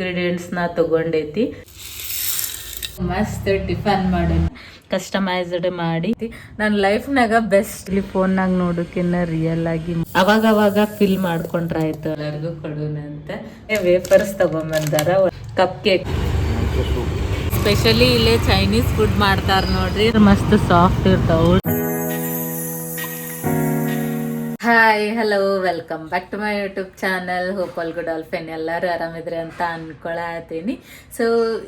ಇಂಗ್ರೀಡಿಯೆಂಟ್ಸ್ನ ತಗೊಂಡೈತಿ. ಮಸ್ತ್ ಟಿಫನ್ ಮಾಡೋಣ ಕಸ್ಟಮೈಸ್ಡ್ ಮಾಡಿ. ನನ್ನ ಲೈಫ್ನಾಗ ಬೆಸ್ಟ್ ಇಲ್ಲಿ ಫೋನ್ನಾಗ ನೋಡೋಕಿನ್ನ ರಿಯಲ್ ಆಗಿ ಅವಾಗ ಅವಾಗ ಫಿಲ್ ಮಾಡ್ಕೊಂಡ್ರೆ ಆಯ್ತು ಎಲ್ಲರಿಗೂ ಕೊಡೋಣ ಅಂತ ವೇಫರ್ಸ್ ತಗೊಂಬಂದಾರ. ಕಪ್ ಕೇಕ್ ಸ್ಪೆಷಲಿ ಇಲ್ಲೇ ಚೈನೀಸ್ ಫುಡ್ ಮಾಡ್ತಾರ ನೋಡ್ರಿ. ಮಸ್ತ್ ಸಾಫ್ಟ್ ಇರ್ತಾವ. Hi hello welcome back to my YouTube channel hope all good all fine ಎಲ್ಲರೂ ಆರಾಮಿದ್ರೆ ಅಂತ ಅನ್ಕೊಳತೀನಿ ಸೊ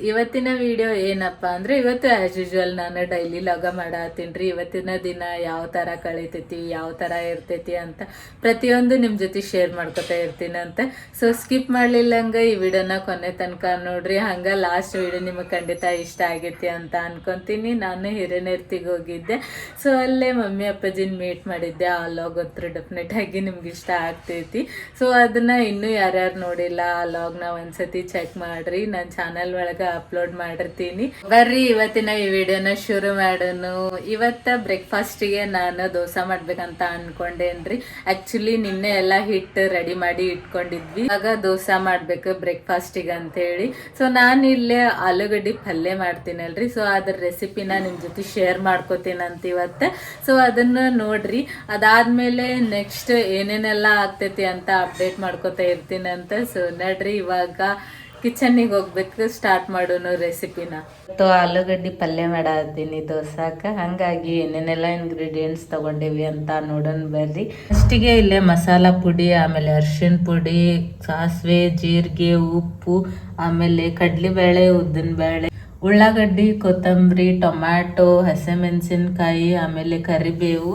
ಇವತ್ತಿನ ವಿಡಿಯೋ ಏನಪ್ಪ ಅಂದ್ರೆ, ಇವತ್ತು ಆ್ಯಸ್ ಯೂಶ್ವಲ್ ನಾನು ಡೈಲಿ ಲಾಗ ಮಾಡತ್ತೀನಿ ರೀ ಇವತ್ತಿನ ದಿನ ಯಾವ ಥರ ಕಳೀತೈತಿ, ಯಾವ ಥರ ಇರ್ತೈತಿ ಅಂತ ಪ್ರತಿಯೊಂದು ನಿಮ್ಮ ಜೊತೆ ಶೇರ್ ಮಾಡ್ಕೊತಾ ಇರ್ತೀನಿ ಅಂತ. ಸೊ ಸ್ಕಿಪ್ ಮಾಡಲಿಲ್ಲಂಗೆ ಈ ವಿಡಿಯೋನ ಕೊನೆ ತನಕ ನೋಡ್ರಿ. ಹಂಗೆ ಲಾಸ್ಟ್ ವಿಡಿಯೋ ನಿಮಗೆ ಖಂಡಿತ ಇಷ್ಟ ಆಗೈತಿ ಅಂತ ಅನ್ಕೊಂತೀನಿ. ನಾನು ಹಿರಿಯನೇರ್ತಿಗೆ ಹೋಗಿದ್ದೆ. ಸೊ ಅಲ್ಲೇ ಮಮ್ಮಿ, ಅಪ್ಪಾಜಿನ ಮೀಟ್ ಮಾಡಿದ್ದೆ. ಆ ಲಾಗ್ ಹತ್ರ ಡೆಫಿನೆಟ್ ಆಗಿ ನಿಮ್ಗೆ ಇಷ್ಟ ಆಗ್ತೈತಿ. ಸೊ ಅದನ್ನ ಇನ್ನೂ ಯಾರ್ಯಾರು ನೋಡಿಲ್ಲ, ಆ ಲಾಗ್ನ ಒಂದ್ಸತಿ ಚೆಕ್ ಮಾಡ್ರಿ. ನನ್ನ ಚಾನಲ್ ಒಳಗೆ ಅಪ್ಲೋಡ್ ಮಾಡಿರ್ತೀನಿ. ಬರ್ರಿ, ಇವತ್ತಿನ ಈ ವಿಡಿಯೋನ ಶುರು ಮಾಡೋನು. ಇವತ್ತ ಬ್ರೇಕ್ಫಾಸ್ಟಿಗೆ ನಾನು ದೋಸೆ ಮಾಡ್ಬೇಕಂತ ಅನ್ಕೊಂಡೇನ್ರಿ. ಆಕ್ಚುಲಿ ನಿನ್ನೆ ಎಲ್ಲ ಹಿಟ್ ರೆಡಿ ಮಾಡಿ ಇಟ್ಕೊಂಡಿದ್ವಿ. ಆಗ ದೋಸೆ ಮಾಡ್ಬೇಕು ಬ್ರೇಕ್ಫಾಸ್ಟಿಗೆ ಅಂತ ಹೇಳಿ ಸೊ ನಾನು ಇಲ್ಲೇ ಆಲೂಗಡ್ಡಿ ಪಲ್ಯ ಮಾಡ್ತೀನಲ್ರಿ. ಸೊ ಅದ್ರ ರೆಸಿಪಿನ ನಿಮ್ಮ ಜೊತೆ ಶೇರ್ ಮಾಡ್ಕೋತೀನಂತ ಇವತ್ತ. ಸೊ ಅದನ್ನ ನೋಡ್ರಿ. ಅದಾದ್ಮೇಲೆ ನೆಕ್ಸ್ಟ್ ಏನೇನೆಲ್ಲ ಆಗ್ತೈತಿ ಅಂತ ಅಪ್ಡೇಟ್ ಮಾಡ್ಕೋತಾ ಅಂತ. ಸೊ ನಡ್ರಿ, ಇವಾಗ ಕಿಚನ್ನಿಗೆ ಹೋಗ್ಬೇಕು ಸ್ಟಾರ್ಟ್ ಮಾಡೋಣ ರೆಸಿಪಿನ ಸೊ ಆಲೂಗಡ್ಡೆ ಪಲ್ಯ ಮಾಡತ್ತೀನಿ ದೋಸಾಕ ಹಂಗಾಗಿ ಏನೇನೆಲ್ಲ ಇಂಗ್ರೀಡಿಯೆಂಟ್ಸ್ ತಗೊಂಡೇವಿ ಅಂತ ನೋಡೋಣ ಬರ್ರಿ. ಫಸ್ಟಿಗೆ ಇಲ್ಲೇ ಮಸಾಲ ಪುಡಿ, ಆಮೇಲೆ ಅರ್ಶಿಣ ಪುಡಿ, ಸಾಸಿವೆ, ಜೀರಿಗೆ, ಉಪ್ಪು, ಆಮೇಲೆ ಕಡ್ಲಿಬೇಳೆ, ಉದ್ದಿನಬೇಳೆ, ಉಳ್ಳಾಗಡ್ಡಿ, ಕೊತ್ತಂಬರಿ, ಟೊಮ್ಯಾಟೊ, ಹಸಿಮೆಣಸಿನ್ಕಾಯಿ, ಆಮೇಲೆ ಕರಿಬೇವು.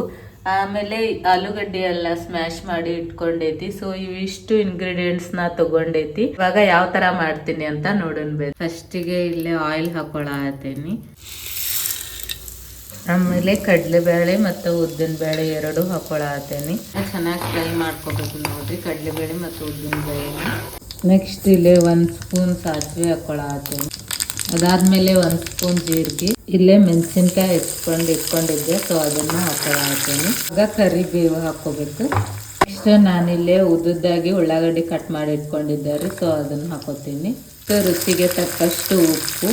ಆಮೇಲೆ ಆಲೂಗಡ್ಡೆ ಎಲ್ಲ ಸ್ಮ್ಯಾಶ್ ಮಾಡಿ ಇಟ್ಕೊಂಡೈತಿ. ಸೊ ಇವಿಷ್ಟು ಇಂಗ್ರೀಡಿಯೆಂಟ್ಸ್ನ ತಗೊಂಡೈತಿ. ಇವಾಗ ಯಾವ ತರ ಮಾಡ್ತೀನಿ ಅಂತ ನೋಡೋಣ ಬೇಕು ಫಸ್ಟಿಗೆ ಇಲ್ಲೇ ಆಯಿಲ್ ಹಾಕೊಳತೀನಿ. ಆಮೇಲೆ ಕಡಲೆಬೇಳೆ ಮತ್ತು ಉದ್ದಿನ ಬೇಳೆ ಎರಡು ಹಾಕೊಳತೀನಿ. ಚೆನ್ನಾಗಿ ಫ್ರೈ ಮಾಡ್ಕೋಬೇಕು ನೋಡ್ರಿ ಕಡಲೆಬೇಳೆ ಮತ್ತು ಉದ್ದಿನ ಬೇಳೆ ನೆಕ್ಸ್ಟ್ ಇಲ್ಲಿ ಒಂದು ಸ್ಪೂನ್ ಸಾಸಿವೆ ಹಾಕೊಳತೀನಿ. ಅದಾದ್ಮೇಲೆ ಒಂದು ಸ್ಪೂನ್ ಜೀರಿಗೆ, ಇಲ್ಲೇ ಮೆಣಸಿನ್ಕಾಯಿ ಹೆಚ್ಕೊಂಡು ಇಟ್ಕೊಂಡಿದ್ದೆ ಸೊ ಅದನ್ನ ಹಾಕ್ತೀನಿ ಈಗ ಕರಿಬೇವು ಹಾಕೋಬೇಕು ನೆಕ್ಸ್ಟ್ ನಾನಿಲ್ಲೇ ಉದ್ದುದ್ದಾಗಿ ಉಳ್ಳಾಗಡ್ಡಿ ಕಟ್ ಮಾಡಿ ಇಟ್ಕೊಂಡಿದ್ದೆ ಸೊ ಅದನ್ನ ಹಾಕೋತೀನಿ ರುಚಿಗೆ ತಕ್ಕಷ್ಟು ಉಪ್ಪು.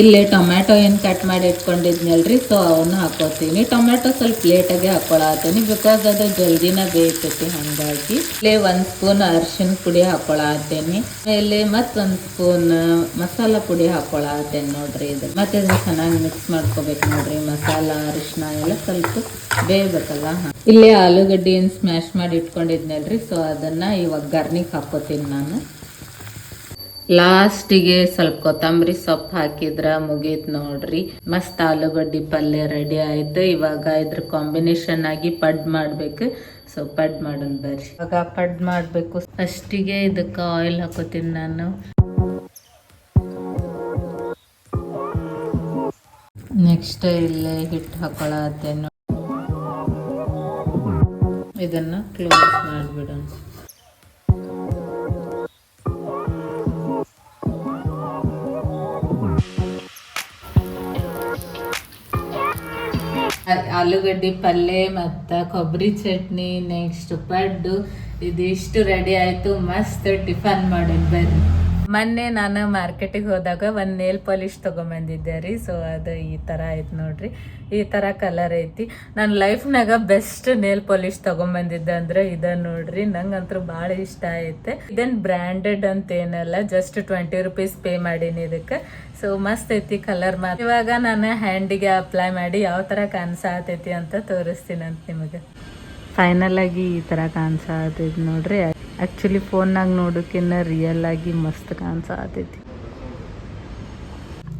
ಇಲ್ಲಿ ಟೊಮ್ಯಾಟೊ ಏನು ಕಟ್ ಮಾಡಿ ಇಟ್ಕೊಂಡಿದ್ನಲ್ರಿ ಸೊ ಅವನ್ನ ಹಾಕೋತೀನಿ. ಟೊಮ್ಯಾಟೊ ಸ್ವಲ್ಪ ಲೇಟಾಗಿ ಹಾಕೊಳತೀನಿ ಬಿಕಾಸ್ ಅದು ಜಲ್ದಿನ ಬೇಯ್ತೈತಿ, ಹಾಗಾಗಿ. ಇಲ್ಲಿ ಒಂದು ಸ್ಪೂನ್ ಅರಿಶಿನ ಪುಡಿ ಹಾಕೊಳತೀನಿ. ಆಮೇಲೆ ಮತ್ತೆ ಒಂದು ಸ್ಪೂನ್ ಮಸಾಲ ಪುಡಿ ಹಾಕೊಳತೀನಿ ನೋಡ್ರಿ ಇದು. ಮತ್ತೆ ಇದನ್ನ ಚೆನ್ನಾಗಿ ಮಿಕ್ಸ್ ಮಾಡ್ಕೋಬೇಕು ನೋಡ್ರಿ, ಮಸಾಲ ಅರಿಶಿನ ಎಲ್ಲ ಸ್ವಲ್ಪ ಬೇಯಬೇಕಲ್ಲ. ಇಲ್ಲಿ ಆಲೂಗಡ್ಡೆ ಸ್ಮ್ಯಾಶ್ ಮಾಡಿ ಇಟ್ಕೊಂಡಿದ್ನಲ್ರಿ ಸೊ ಅದನ್ನ ಇವಾಗ ಗರ್ನಿಗೆ ಹಾಕೋತೀನಿ ನಾನು. ಲಾಸ್ಟಿಗೆ ಸ್ವಲ್ಪ ಕೊತ್ತಂಬರಿ ಸೊಪ್ಪು ಹಾಕಿದ್ರ ಮುಗೀತು ನೋಡ್ರಿ. ಮಸ್ತ್ ಆಲೂಗಡ್ಡಿ ಪಲ್ಯ ರೆಡಿ ಆಯ್ತು. ಇವಾಗ ಇದ್ರ ಕಾಂಬಿನೇಷನ್ ಆಗಿ ಪಡ್ ಮಾಡ್ಬೇಕು. ಸೊ ಪಡ್ ಮಾಡೋಣ ಬರ್ರಿ. ಇವಾಗ ಪಡ್ ಮಾಡಬೇಕು. ಫಸ್ಟಿಗೆ ಇದಕ್ಕೆ ಆಯಿಲ್ ಹಾಕೋತೀನಿ ನಾನು. ನೆಕ್ಸ್ಟ್ ಇಲ್ಲೇ ಹಿಟ್ಟು ಹಾಕೊಳತ್ತೇನು. ಇದನ್ನು ಕ್ಲೋಸ್ ಮಾಡಿಬಿಡೋಣ. ಆಲೂಗಡ್ಡೆ ಪಲ್ಯ ಮತ್ತು ಕೊಬ್ಬರಿ ಚಟ್ನಿ ನೆಕ್ಸ್ಟ್ ಪಡ್ಡು. ಇದಿಷ್ಟು ರೆಡಿ ಆಯಿತು. ಮಸ್ತ್ ಟಿಫನ್ ಮಾಡೋಣ ಬರ್ರಿ. ಮೊನ್ನೆ ನಾನು ಮಾರ್ಕೆಟಿಗೆ ಹೋದಾಗ ಒಂದು ನೇಲ್ ಪಾಲಿಶ್ ತೊಗೊಂಬಂದಿದ್ದೆ ರೀ. ಸೊ ಅದು ಈ ತರ ಐತೆ ನೋಡ್ರಿ. ಈ ತರ ಕಲರ್ ಐತಿ. ನನ್ನ ಲೈಫ್ನಾಗ ಬೆಸ್ಟ್ ನೇಲ್ ಪಾಲಿಶ್ ತೊಗೊಂಬಂದಿದ್ದೆ ಅಂದ್ರೆ ಇದ ನೋಡ್ರಿ. ನಂಗಂತೂ ಬಹಳ ಇಷ್ಟ ಐತೆ ಇದನ್ ಬ್ರ್ಯಾಂಡೆಡ್ ಅಂತ ಏನಲ್ಲ ಜಸ್ಟ್ ಟ್ವೆಂಟಿ ರುಪೀಸ್ ಪೇ ಮಾಡೀನಿ ಇದಕ್ಕೆ. ಸೊ ಮಸ್ತ್ ಐತಿ ಕಲರ್ ಮಾತ್ರ. ಇವಾಗ ನಾನು ಹ್ಯಾಂಡಿಗೆ ಅಪ್ಲೈ ಮಾಡಿ ಯಾವ ತರ ಕಾಣಿಸತೈತಿ ಅಂತ ತೋರಿಸ್ತೀನಿ ಅಂತ ನಿಮಗೆ. ಫೈನಲ್ ಆಗಿ ಈ ಥರ ಇದ್ ನೋಡ್ರಿ. ಆ್ಯಕ್ಚುಲಿ ಫೋನ್ನಾಗ ನೋಡೋಕಿನ್ನ ರಿಯಲ್ ಆಗಿ ಮಸ್ತ್ ಕಾಣಿಸತೈತಿ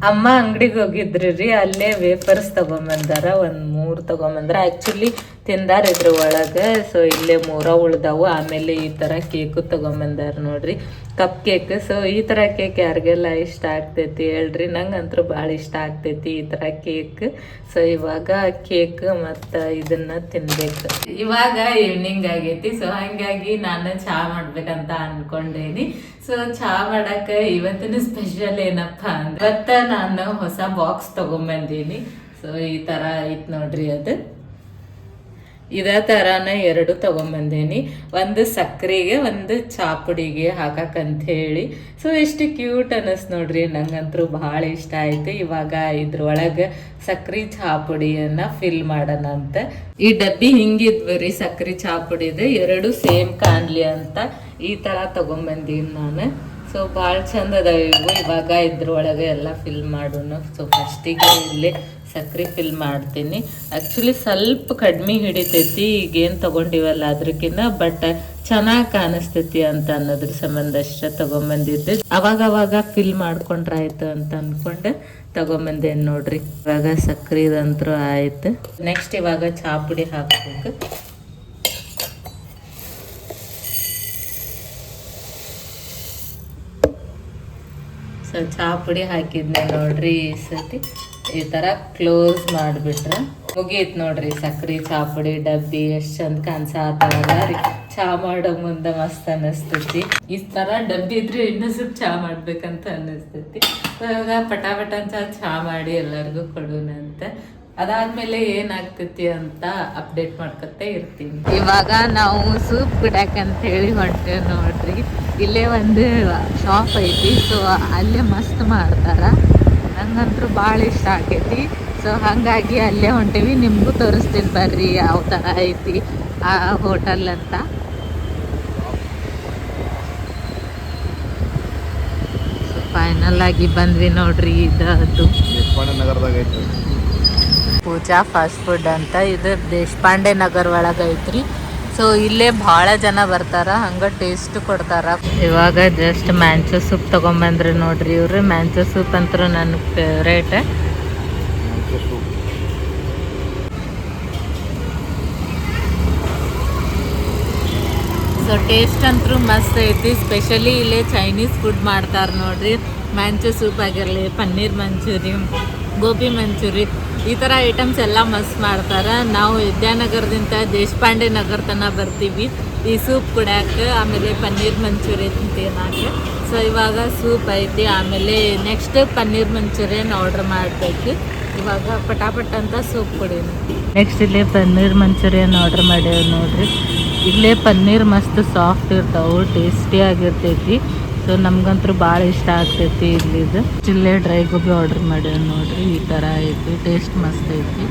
ಅಮ್ಮ ಅಂಗಡಿಗೆ ಹೋಗಿದ್ರಿ ರೀ, ಅಲ್ಲೇ ವೇಫರ್ಸ್ ತಗೊಂಬಂದಾರ, ಒಂದು ಮೂರು ತಗೊಂಬಂದ್ರ. ಆ್ಯಕ್ಚುಲಿ ತಿಂದಾರ ಇದ್ರ ಒಳಗೆ. ಸೊ ಇಲ್ಲೇ ಮೂರ ಉಳ್ದಾವು. ಆಮೇಲೆ ಈ ಥರ ಕೇಕು ತೊಗೊಂಬಂದಾರ ನೋಡ್ರಿ. ಕಪ್ ಕೇಕ್ ಸೊ ಈ ಥರ ಕೇಕ್ ಯಾರಿಗೆಲ್ಲ ಇಷ್ಟ ಆಗ್ತೈತಿ ಹೇಳ್ರಿ. ನಂಗಂತೂ ಭಾಳ ಇಷ್ಟ ಆಗ್ತೈತಿ ಈ ಥರ ಕೇಕ್ ಸೊ ಇವಾಗ ಕೇಕ್ ಮತ್ತು ಇದನ್ನ ತಿನ್ಬೇಕು. ಇವಾಗ ಈವ್ನಿಂಗ್ ಆಗೈತಿ. ಸೊ ಹಂಗಾಗಿ ನಾನು ಚಹಾ ಮಾಡ್ಬೇಕಂತ ಅನ್ಕೊಂಡೇನಿ. ಸೊ ಚಹಾ ಮಾಡಕ್ಕ ಇವತ್ತಿನ ಸ್ಪೆಷಲ್ ಏನಪ್ಪ ಅಂದ್ರೆ, ಇವತ್ತ ನಾನು ಹೊಸ ಬಾಕ್ಸ್ ತಗೊಂಬಂದೀನಿ. ಸೊ ಈ ಥರ ಐತ್ ನೋಡ್ರಿ ಅದು. ಇದೇ ಥರನ ಎರಡು ತಗೊಂಬಂದೇನಿ. ಒಂದು ಸಕ್ಕರೆಗೆ ಒಂದು ಚಾಪುಡಿಗೆ ಹೇಳಿ ಸೊ ಎಷ್ಟು ಕ್ಯೂಟ್ ಅನ್ನಿಸ್ ನೋಡ್ರಿ. ನಂಗಂತೂ ಭಾಳ ಇಷ್ಟ ಆಯ್ತು. ಇವಾಗ ಇದ್ರೊಳಗೆ ಸಕ್ರೆ ಚಾಪುಡಿಯನ್ನ ಫಿಲ್ ಮಾಡೋಣ ಅಂತ. ಈ ಡಬ್ಬಿ ಹಿಂಗಿದ್ವು ರೀ ಸಕ್ರೆ ಚಾಪುಡಿದು ಎರಡು ಸೇಮ್ ಕಾಣಲಿ ಅಂತ ಈ ಥರ ತಗೊಂಬಂದೀನಿ ನಾನು. ಸೊ ಭಾಳ ಚಂದ ಅದಾವ ಇವು. ಇವಾಗ ಇದ್ರೊಳಗೆ ಎಲ್ಲ ಫಿಲ್ ಮಾಡೋಣ. ಸೊ ಫಸ್ಟಿಗೆ ಇಲ್ಲಿ ಸಕ್ರೆ ಫಿಲ್ ಮಾಡ್ತೀನಿ. ಆ್ಯಕ್ಚುಲಿ ಸ್ವಲ್ಪ ಕಡಿಮೆ ಹಿಡಿತೈತಿ, ಈಗೇನು ತೊಗೊಂಡಿವಲ್ಲ ಅದ್ರಕ್ಕಿಂತ ಬಟ್ ಚೆನ್ನಾಗಿ ಕಾಣಿಸ್ತೈತಿ ಅಂತ ಅನ್ನೋದ್ರ ಸಂಬಂಧ ಅಷ್ಟೇ ತೊಗೊಂಬಂದಿದ್ದೆ. ಅವಾಗ ಅವಾಗ ಫಿಲ್ ಮಾಡ್ಕೊಂಡ್ರಾಯ್ತು ಅಂತ ಅನ್ಕೊಂಡು. ತಗೊಂಬಂದೆ ನೋಡ್ರಿ. ಇವಾಗ ಸಕ್ಕರೆದಂತರೂ ಆಯ್ತು. ನೆಕ್ಸ್ಟ್ ಇವಾಗ ಚಾಪುಡಿ ಹಾಕ್ಬೇಕು. ಸೊ ಚಹಾ ಪುಡಿ ಹಾಕಿದ್ನೆ ನೋಡ್ರಿ ಈ ಸತಿ. ಈ ಥರ ಕ್ಲೋಸ್ ಮಾಡಿಬಿಟ್ರೆ ಮುಗೀತ್ ನೋಡ್ರಿ. ಸಕ್ರೆ, ಚಾಪುಡಿ, ಡಬ್ಬಿ, ಎಷ್ಟು ಚಂದ ಕನ್ಸ ರೀ ಚಾ ಮಾಡೋ ಮುಂದೆ ಮಸ್ತ್ ಅನ್ನಿಸ್ತೈತಿ. ಈ ತರ ಡಬ್ಬಿ ಇದ್ರೆ ಇನ್ನೂ ಸ್ವಲ್ಪ ಚಾ ಮಾಡ್ಬೇಕಂತ ಅನ್ನಿಸ್ತೈತಿ. ಇವಾಗ ಪಟಾಪಟ ಅಂತ ಚಾ ಮಾಡಿ ಎಲ್ಲರಿಗೂ ಕೊಡೋಣ ಅಂತ. ಅದಾದ್ಮೇಲೆ ಏನಾಗ್ತೈತಿ ಅಂತ ಅಪ್ಡೇಟ್ ಮಾಡ್ಕೊತಾ ಇರ್ತೀನಿ. ಇವಾಗ ನಾವು ಸೂಪ್ ಅಂತ ಹೇಳಿ ಮಾಡ್ತೇವೆ ನೋಡ್ರಿ. ಇಲ್ಲೇ ಒಂದು ಶಾಪ್ ಐತಿ. ಸೊ ಅಲ್ಲೇ ಮಸ್ತ್ ಮಾಡ್ತಾರ. ನಂಗಂತೂ ಭಾಳ ಇಷ್ಟ ಆಗೈತಿ ಸೊ ಹಾಗಾಗಿ ಅಲ್ಲೇ ಹೊಂಟೀವಿ. ನಿಮಗೂ ತೋರಿಸ್ತೀನಿ ಬರ್ರಿ ಯಾವ ಥರ ಐತಿ ಆ ಹೋಟೆಲ್ ಅಂತ. ಫೈನಲ್ ಆಗಿ ಬಂದ್ವಿ ನೋಡ್ರಿ ಇದು ಪೂಜಾ ಫಾಸ್ಟ್ ಫುಡ್ ಅಂತ. ಇದು ದೇಶಪಾಂಡೆ ನಗರ ಒಳಗೆ ಐತ್ರಿ. ಸೊ ಇಲ್ಲೇ ಭಾಳ ಜನ ಬರ್ತಾರ ಹಂಗ ಟೇಸ್ಟ್ ಕೊಡ್ತಾರ. ಇವಾಗ ಜಸ್ಟ್ ಮ್ಯಾಂಚೋ ಸೂಪ್ ತಗೊಂಬಂದ್ರಿ ನೋಡ್ರಿ ಇವ್ರು. ಮ್ಯಾಂಚೋ ಸೂಪ್ ಅಂತೂ ನನ್ನ ಫೇವ್ರೇಟ್ ಸೊ ಟೇಸ್ಟ್ ಅಂತೂ ಮಸ್ತ್ ಐತಿ. ಸ್ಪೆಷಲಿ ಇಲ್ಲೇ ಚೈನೀಸ್ ಫುಡ್ ಮಾಡ್ತಾರೆ ನೋಡ್ರಿ. ಮ್ಯಾಂಚೋ ಸೂಪ್ ಆಗಿರಲಿ ಪನ್ನೀರ್ ಮಂಚೂರಿ ಗೋಬಿ ಮಂಚೂರಿ. ಈ ಥರ ಐಟಮ್ಸ್ ಎಲ್ಲ ಮಸ್ತ್ ಮಾಡ್ತಾರೆ. ನಾವು ವಿದ್ಯಾನಗರದಿಂದ ದೇಶಪಾಂಡೆ ನಗರ ತನಕ ಬರ್ತೀವಿ. ಈ ಸೂಪ್ ಕುಡ್ಯಾಕ, ಆಮೇಲೆ ಪನ್ನೀರ್ ಮಂಚೂರಿ ತಿನ್ನಕ್ಕೆ ಸೊ ಇವಾಗ ಸೂಪ್ ಐತಿ. ಆಮೇಲೆ ನೆಕ್ಸ್ಟ್ ಪನ್ನೀರ್ ಮಂಚೂರಿಯನ್ ಆರ್ಡರ್ ಮಾಡಬೇಕು. ಇವಾಗ ಪಟಾಪಟ್ ಅಂತ ಸೂಪ್ ಕುಡಿಯೋಣ. ನೆಕ್ಸ್ಟ್ ಇಲ್ಲಿ ಪನ್ನೀರ್ ಮಂಚೂರಿಯನ್ ಆರ್ಡರ್ ಮಾಡ್ಯಾವ ನೋಡ್ರಿ. ಇಲ್ಲೇ ಪನ್ನೀರ್ ಮಸ್ತ್ ಸಾಫ್ಟ್ ಇರ್ತಾವು ಟೇಸ್ಟಿ ಆಗಿರ್ತೈತಿ. ಸೊ ನಮ್ಗಂತೂ ಭಾಳ ಇಷ್ಟ ಆಗ್ತೈತಿ ಇಲ್ಲಿದು ಚಿಲ್ಲೆ ಡ್ರೈ ಗೋಬಿ ಆರ್ಡರ್ ಮಾಡ್ಯಾವ ನೋಡ್ರಿ, ಈ ತರ ಐತಿ ಟೇಸ್ಟ್ ಮಸ್ತ್ ಐತಿ.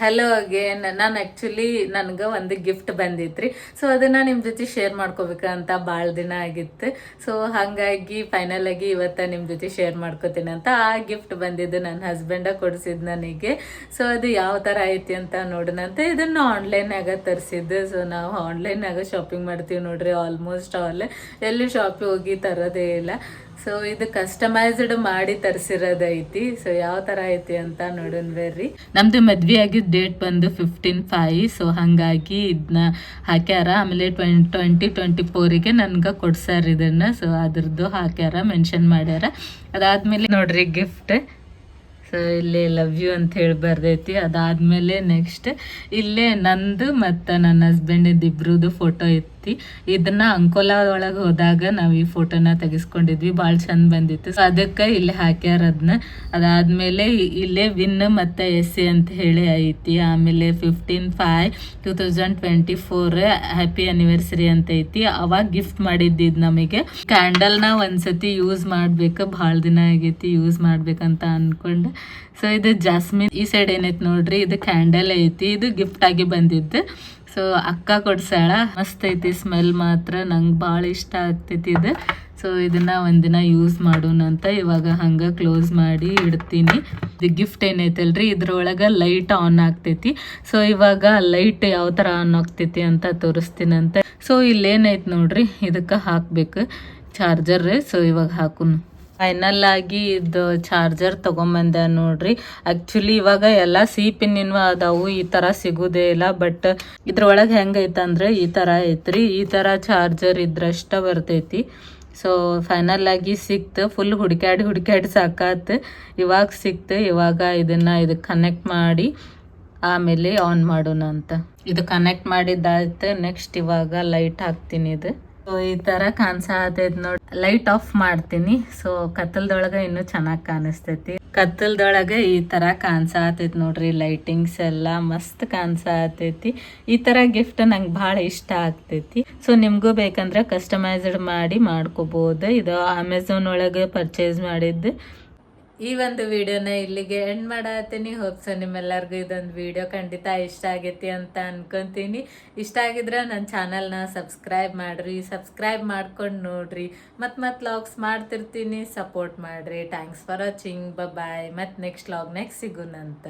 ಹಲೋ ಅಗೇನ್ ನಾನು ಆ್ಯಕ್ಚುಲಿ ನನಗೆ ಒಂದು ಗಿಫ್ಟ್ ಬಂದಿತ್ರಿ. ಸೊ ಅದನ್ನು ನಿಮ್ಮ ಜೊತೆ ಶೇರ್ ಮಾಡ್ಕೋಬೇಕಂತ ಭಾಳ ದಿನ ಆಗಿತ್ತು. ಸೊ ಹಾಗಾಗಿ ಫೈನಲ್ ಆಗಿ ಇವತ್ತು ನಿಮ್ಮ ಜೊತೆ ಶೇರ್ ಮಾಡ್ಕೋತೀನಿ ಅಂತ ಆ ಗಿಫ್ಟ್ ಬಂದಿದ್ದು ನನ್ನ ಹಸ್ಬೆಂಡ ಕೊಡಿಸಿದ್ದು ನನಗೆ. ಸೊ ಅದು ಯಾವ ಥರ ಐತಿ ಅಂತ ನೋಡೋಣ ಅಂತ ಇದನ್ನು ಆನ್ಲೈನಾಗ ತರಿಸಿದ್ದು. ಸೊ ನಾವು ಆನ್ಲೈನಾಗ ಶಾಪಿಂಗ್ ಮಾಡ್ತೀವಿ ನೋಡ್ರಿ. ಆಲ್ಮೋಸ್ಟ್ ಆಲ್ ಎಲ್ಲೂ ಶಾಪಿಗೆ ಹೋಗಿ ತರೋದೇ ಇಲ್ಲ. ಸೊ ಇದು ಕಸ್ಟಮೈಸ್ಡ್ ಮಾಡಿ ತರಿಸಿರೋದೈತಿ. ಸೊ ಯಾವ ತರ ಐತಿ ಅಂತ ನೋಡೋಣ ಬರ್ರಿ. ನಮ್ದು ಮದ್ವೆ ಆಗಿದ್ದ ಡೇಟ್ ಬಂದು ಫಿಫ್ಟೀನ್ ಫೈವ್ ಸೊ ಹಾಗಾಗಿ ಇದನ್ನ ಹಾಕ್ಯಾರ. ಆಮೇಲೆ ಟ್ವೆಂಟ್ ಟ್ವೆಂಟಿ ಟ್ವೆಂಟಿ ಫೋರಿಗೆ ನನ್ಗೆ ಕೊಡ್ಸಾರ ಇದನ್ನ. ಸೊ ಅದ್ರದ್ದು ಹಾಕ್ಯಾರ ಮೆನ್ಷನ್ ಮಾಡ್ಯಾರ. ಅದಾದ್ಮೇಲೆ ನೋಡ್ರಿ ಗಿಫ್ಟ್ ಸೊ ಇಲ್ಲಿ ಲವ್ ಯು ಅಂತ ಹೇಳಿ ಬರ್ದೈತಿ. ಅದಾದ್ಮೇಲೆ ನೆಕ್ಸ್ಟ್ ಇಲ್ಲೇ ನಂದು ಮತ್ತು ನನ್ನ ಹಸ್ಬೆಂಡ್ ಇಬ್ರದ್ದು ಫೋಟೋ ಐತಿ ಇದನ್ನ ಅಂಕೋಲಾ ಒಳಗೆ ಹೋದಾಗ ನಾವು ಈ ಫೋಟೋನ ತೆಗಿಸ್ಕೊಂಡಿದ್ವಿ ಭಾಳ ಚಂದ ಬಂದಿತ್ತು. ಸೊ ಅದಕ್ಕೆ ಇಲ್ಲಿ ಹಾಕ್ಯಾರ ಅದನ್ನ ಅದಾದ್ಮೇಲೆ ಇಲ್ಲಿ ವಿನ್ ಮತ್ತೆ ಎಸ್ ಸಿ ಅಂತ ಹೇಳಿ ಐತಿ. ಆಮೇಲೆ fifteen five two thousand twenty four happy anniversary ಅಂತ ಐತಿ. ಅವಾಗ ಗಿಫ್ಟ್ ಮಾಡಿದ್ದಿದ್ ನಮಗೆ. ಕ್ಯಾಂಡಲ್ನ ಒಂದ್ಸತಿ ಯೂಸ್ ಮಾಡ್ಬೇಕು. ಬಹಳ ದಿನ ಆಗೈತಿ ಯೂಸ್ ಮಾಡ್ಬೇಕಂತ ಅನ್ಕೊಂಡು. ಸೊ ಇದು ಜಾಸ್ಮಿನ್ ಈ ಸೈಡ್ ಏನೈತಿ ನೋಡ್ರಿ? ಇದು ಕ್ಯಾಂಡಲ್ ಐತಿ. ಇದು ಗಿಫ್ಟ್ ಆಗಿ ಬಂದಿದ್ದು. ಸೊ ಅಕ್ಕ ಕೊಡ್ಸಾಳ ಮಸ್ತ್ ಐತಿ ಸ್ಮೆಲ್ ಮಾತ್ರ. ನಂಗೆ ಭಾಳ ಇಷ್ಟ ಆಗ್ತೈತಿ ಇದು. ಸೊ ಇದನ್ನ ಒಂದಿನ ಯೂಸ್ ಮಾಡೋಣ ಅಂತ ಇವಾಗ ಹಂಗ ಕ್ಲೋಸ್ ಮಾಡಿ ಇಡ್ತೀನಿ. ಇದು ಗಿಫ್ಟ್ ಏನೈತಲ್ರಿ? ಇದ್ರೊಳಗೆ ಲೈಟ್ ಆನ್ ಆಗ್ತೈತಿ. ಸೊ ಇವಾಗ ಲೈಟ್ ಯಾವ ಥರ ಆನ್ ಆಗ್ತೈತಿ ಅಂತ ತೋರಿಸ್ತೀನಂತೆ ಸೊ ಇಲ್ಲೇನೈತಿ ನೋಡ್ರಿ. ಇದಕ್ಕೆ ಹಾಕಬೇಕು. ಚಾರ್ಜರ್ ಸೊ ಇವಾಗ ಹಾಕುನು. ಫೈನಲ್ ಆಗಿ ಇದು ಚಾರ್ಜರ್ ತೊಗೊಂಬಂದೆ ನೋಡ್ರಿ. ಆ್ಯಕ್ಚುಲಿ ಇವಾಗ ಎಲ್ಲ ಸಿ ಪಿನ್ನಿನ್ವ ಅದಾವು, ಈ ಥರ ಸಿಗೋದೇ ಇಲ್ಲ. ಬಟ್ ಇದ್ರೊಳಗೆ ಹೆಂಗೈತಂದ್ರೆ ಈ ಥರ ಐತ್ರಿ. ಈ ಥರ ಚಾರ್ಜರ್ ಇದ್ರಷ್ಟ ಬರ್ತೈತಿ. ಸೊ ಫೈನಲ್ ಆಗಿ ಸಿಕ್ತು ಫುಲ್ ಹುಡ್ಕ್ಯಾಡಿ ಹುಡ್ಕ್ಯಾಡಿ ಸಾಕಾತು. ಇವಾಗ ಸಿಕ್ತು, ಇವಾಗ ಇದನ್ನ ಇದಕ್ಕೆ ಕನೆಕ್ಟ್ ಮಾಡಿ ಆಮೇಲೆ ಆನ್ ಮಾಡೋಣ ಅಂತ ಇದು ಕನೆಕ್ಟ್ ಮಾಡಿದ್ದಾಯ್ತು ನೆಕ್ಸ್ಟ್ ಇವಾಗ ಲೈಟ್ ಹಾಕ್ತೀನಿ ಇದು. So, ಈ ತರ ಕಾಣಿಸತೈತಿ ನೋಡಿ. ಲೈಟ್ ಆಫ್ ಮಾಡ್ತೀನಿ. ಸೊ ಕತ್ತಲ್ದೊಳಗ ಇನ್ನು ಚೆನ್ನಾಗಿ ಕಾಣಿಸ್ತೈತಿ. ಕತ್ತಲ್ದೊಳಗೆ ಈ ತರ ಕಾಣಿಸತೈತಿ ನೋಡ್ರಿ. ಲೈಟಿಂಗ್ಸ್ ಎಲ್ಲ ಮಸ್ತ್ ಕಾಣಿಸತೈತಿ. ಈ ತರ ಗಿಫ್ಟ್ ನಂಗೆ ಭಾಳ ಇಷ್ಟ ಆಗ್ತೈತಿ. ಸೊ ನಿಮ್ಗೂ ಬೇಕಂದ್ರೆ ಕಸ್ಟಮೈಸ್ಡ್ ಮಾಡಿ ಮಾಡ್ಕೋಬಹುದು ಇದು ಅಮೆಝಾನ್ ಒಳಗೆ ಪರ್ಚೇಸ್ ಮಾಡಿದ್ದು. ಈ ಒಂದು ವಿಡಿಯೋನ ಇಲ್ಲಿಗೆ ಎಂಡ್ ಮಾಡತ್ತೀನಿ. ಹೋಪ್ಸ ನಿಮ್ಮೆಲ್ಲರಿಗೂ ಇದೊಂದು ವಿಡಿಯೋ ಖಂಡಿತ ಇಷ್ಟ ಆಗೈತಿ ಅಂತ ಅನ್ಕೊಂತೀನಿ. ಇಷ್ಟ ಆಗಿದ್ರೆ ನನ್ನ ಚಾನಲ್ನ ಸಬ್ಸ್ಕ್ರೈಬ್ ಮಾಡ್ರಿ. ಸಬ್ಸ್ಕ್ರೈಬ್ ಮಾಡ್ಕೊಂಡು ನೋಡ್ರಿ. ಮತ್ತು ಮತ್ತೆ ಲಾಗ್ಸ್ ಮಾಡ್ತಿರ್ತೀನಿ. ಸಪೋರ್ಟ್ ಮಾಡ್ರಿ. ಥ್ಯಾಂಕ್ಸ್ ಫಾರ್ ವಾಚಿಂಗ್ ಬಾಯ್ ಮತ್ತು ನೆಕ್ಸ್ಟ್ ಲಾಗ್ ನೆಕ್ಸ್ಟ್ ಸಿಗುನಂತ